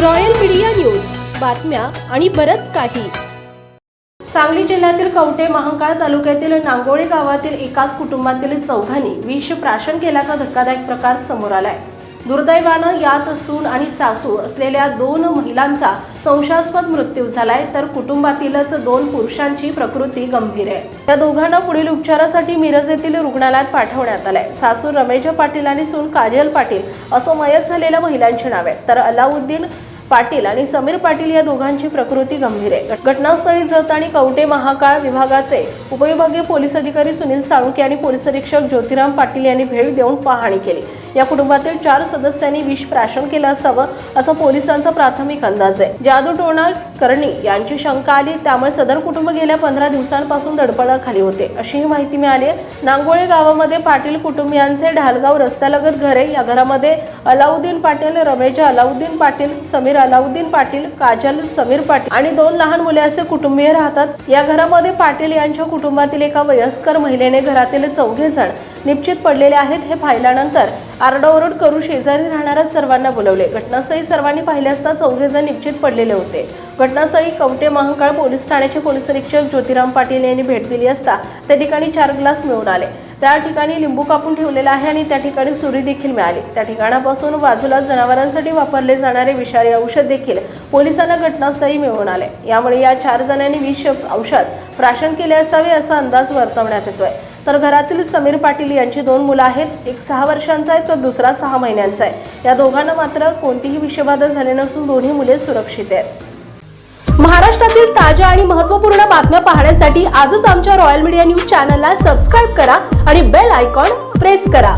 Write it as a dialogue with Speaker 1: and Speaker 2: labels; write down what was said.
Speaker 1: Royal media news. बातम्या आणि बरंच काही. सांगली जिल्ह्यातील कवठे महांकाळ तालुक्यातील नांगोळी गावातील एकाच कुटुंबातील चौघांनी विष प्राशन केल्याचा धक्कादायक प्रकार समोर आलाय. दुर्दैवानं यात सून आणि सासू असलेल्या दोन महिलांचा संशयास्पद मृत्यू झालाय तर कुटुंबातीलच दोन पुरुषांची प्रकृती गंभीर आहे. त्या दोघांना पुढील उपचारासाठी मिरज येथील रुग्णालयात पाठवण्यात आलंय. सासू रमेश पाटील आणि सून काजल पाटील असं मयत झालेल्या महिलांची नावे. आहेत. तर अलाउद्दीन पाटील आणि समीर पाटील या दोघांची प्रकृती गंभीर आहे. घटनास्थळी जत आणि कवटे महाकाळ विभागाचे उपविभागीय पोलीस अधिकारी सुनील साळुंके आणि पोलीस अधीक्षक ज्योतिराम पाटील यांनी भेट देऊन पाहणी केली. या कुटुंबातील चार सदस्यांनी विष प्राशन केलं असावं असं पोलिसांचा प्राथमिक अंदाज आहे. जादू टोणा करणी यांची शंका आली त्यामुळे सदर कुटुंब गेल्या पंधरा दिवसांपासून दडपणाखाली होते. अशीही माहिती मिळाली आहे. नांगोळे गावामध्ये पाटील कुटुंबियांचे ढालगाव रस्त्यालगत घरे या घरामध्ये अलाउद्दीन पाटील रमेश अलाउद्दीन पाटील समीर अलाउद्दीन पाटील काजल समीर पाटील आणि दोन लहान मुले असे कुटुंबीय राहतात. या घरामध्ये पाटील यांच्या कुटुंबातील एका वयस्कर महिलेने घरातील चौघे जण निश्चित पडलेले आहेत हे पाहिल्यानंतर आरडाओरड करू शेजारी राहणाऱ्या सर्वांना बोलवले. घटनास्थळी सर्वांनी पाहिले असता चौघे जण निश्चित पडलेले होते. घटनास्थळी कवटे महांकाळ पोलीस ठाण्याचे पोलीस निरीक्षक ज्योतिराम पाटील यांनी भेट दिली असता त्या ठिकाणी चार ग्लास मिळून आले. त्या ठिकाणी लिंबू कापून ठेवलेला आहे आणि त्या ठिकाणी सुरी देखील मिळाली. त्या ठिकाणापासून बाजूला जनावरांसाठी वापरले जाणारे विषारी औषध देखील पोलिसांना घटनास्थळी मिळवून आले. यामुळे या चार जणांनी विष औषध प्राशन केले असावे असा अंदाज वर्तवण्यात येतोय. तर घरातील समीर पाटील यांची दोन मुलं आहेत. एक सहा वर्षांचा आहे तर दुसरा सहा महिन्यांचा आहे. या दोघांना मात्र कोणतीही विषबाधा झाली नसून दोन्ही मुले सुरक्षित आहेत. महाराष्ट्रातील ताज्या आणि महत्त्वपूर्ण बातम्या पाहण्यासाठी आजच आमच्या रॉयल मीडिया न्यूज चॅनलला सबस्क्राईब करा आणि बेल आयकॉन प्रेस करा.